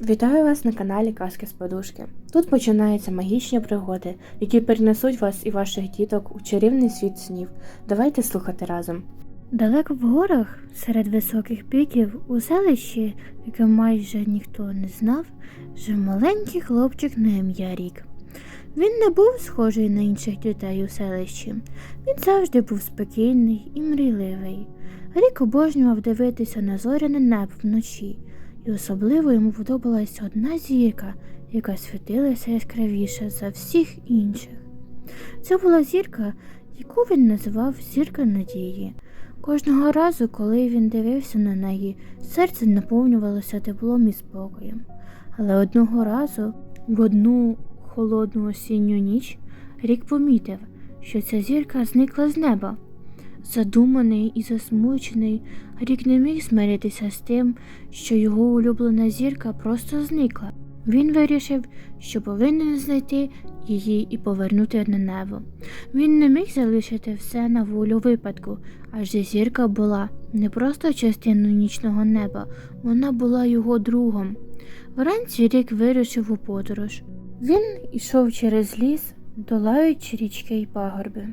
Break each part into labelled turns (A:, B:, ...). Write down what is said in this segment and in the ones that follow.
A: Вітаю вас на каналі Казки з Подушки. Тут починаються магічні пригоди, які перенесуть вас і ваших діток у чарівний світ снів. Давайте слухати разом.
B: Далеко в горах, серед високих піків, у селищі, яке майже ніхто не знав, жив маленький хлопчик на ім'я Рік. Він не був схожий на інших дітей у селищі. Він завжди був спокійний і мрійливий. Рік обожнював дивитися на зоряне небо вночі, і особливо йому подобалася одна зірка, яка світилася яскравіше за всіх інших. Це була зірка, яку він називав зірка надії. Кожного разу, коли він дивився на неї, серце наповнювалося теплом і спокоєм. Але одного разу, в одну холодну осінню ніч, рік помітив, що ця зірка зникла з неба. Задуманий і засмучений, рік не міг змиритися з тим, що його улюблена зірка просто зникла. Він вирішив, що повинен знайти її і повернути на небо. Він не міг залишити все на волю випадку, адже зірка була не просто частиною нічного неба, вона була його другом. Вранці рік вирушив у подорож. Він йшов через ліс, долаючи річки й пагорби.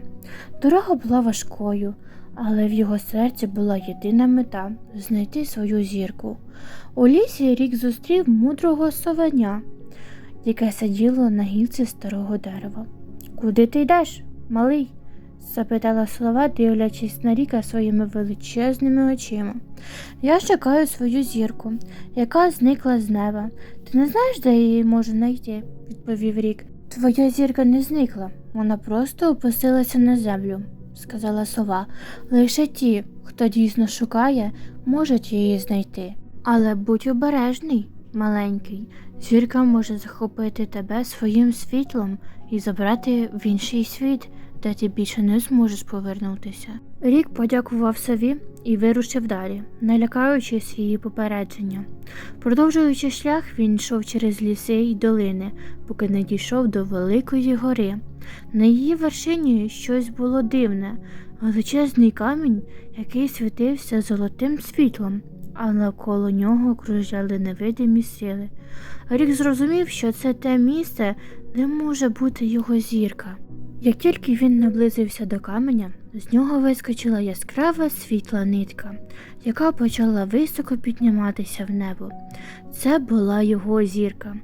B: Дорога була важкою, але в його серці була єдина мета знайти свою зірку. У лісі рік зустрів мудрого совеня, яке сиділо на гілці старого дерева. Куди ти йдеш, малий? запитала слова, дивлячись на ріка своїми величезними очима. Я чекаю свою зірку, яка зникла з неба. Ти не знаєш, де її можу знайти? відповів рік. Твоя зірка не зникла, вона просто опустилася на землю, сказала сова. Лише ті, хто дійсно шукає, можуть її знайти. Але будь обережний, маленький. Зірка може захопити тебе своїм світлом і забрати в інший світ, де ти більше не зможеш повернутися. Рік подякував сові і вирушив далі, не лякаючись її попередження. Продовжуючи шлях, він йшов через ліси й долини, поки не дійшов до великої гори. На її вершині щось було дивне, величезний камінь, який світився золотим світлом, а навколо нього кружляли невидимі сили. Рік зрозумів, що це те місце, де може бути його зірка. Як тільки він наблизився до каменя, з нього вискочила яскрава світла нитка, яка почала високо підніматися в небо. Це була його зірка.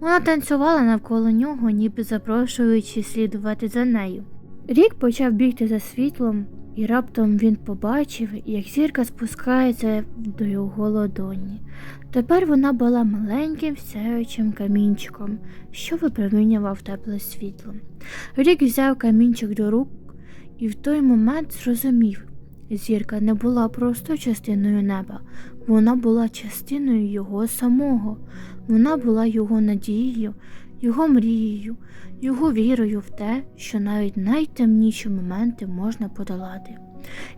B: Вона танцювала навколо нього, ніби запрошуючи слідувати за нею. Рік почав бігти за світлом, і раптом він побачив, як зірка спускається до його ладоні. Тепер вона була маленьким сяючим камінчиком, що випромінював тепле світло. Рік взяв камінчик до рук і в той момент зрозумів, зірка не була просто частиною неба, вона була частиною його самого, вона була його надією, його мрією, його вірою в те, що навіть найтемніші моменти можна подолати.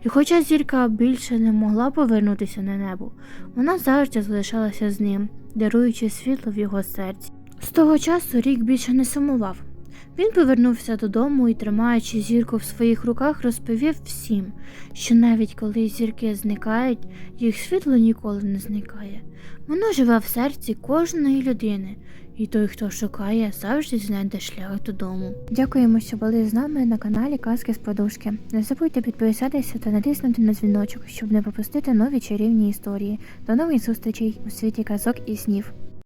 B: І хоча зірка більше не могла повернутися на небо, вона завжди залишалася з ним, даруючи світло в його серці. З того часу рік більше не сумував. Він повернувся додому і, тримаючи зірку в своїх руках, розповів всім, що навіть коли зірки зникають, їх світло ніколи не зникає. Воно живе в серці кожної людини, і той, хто шукає, завжди знайде шлях додому. Дякуємо, що були з нами на каналі Казки з Подушки. Не забудьте підписатися та натиснути на дзвіночок, щоб не пропустити нові чарівні історії. До нових зустрічей у світі казок і снів.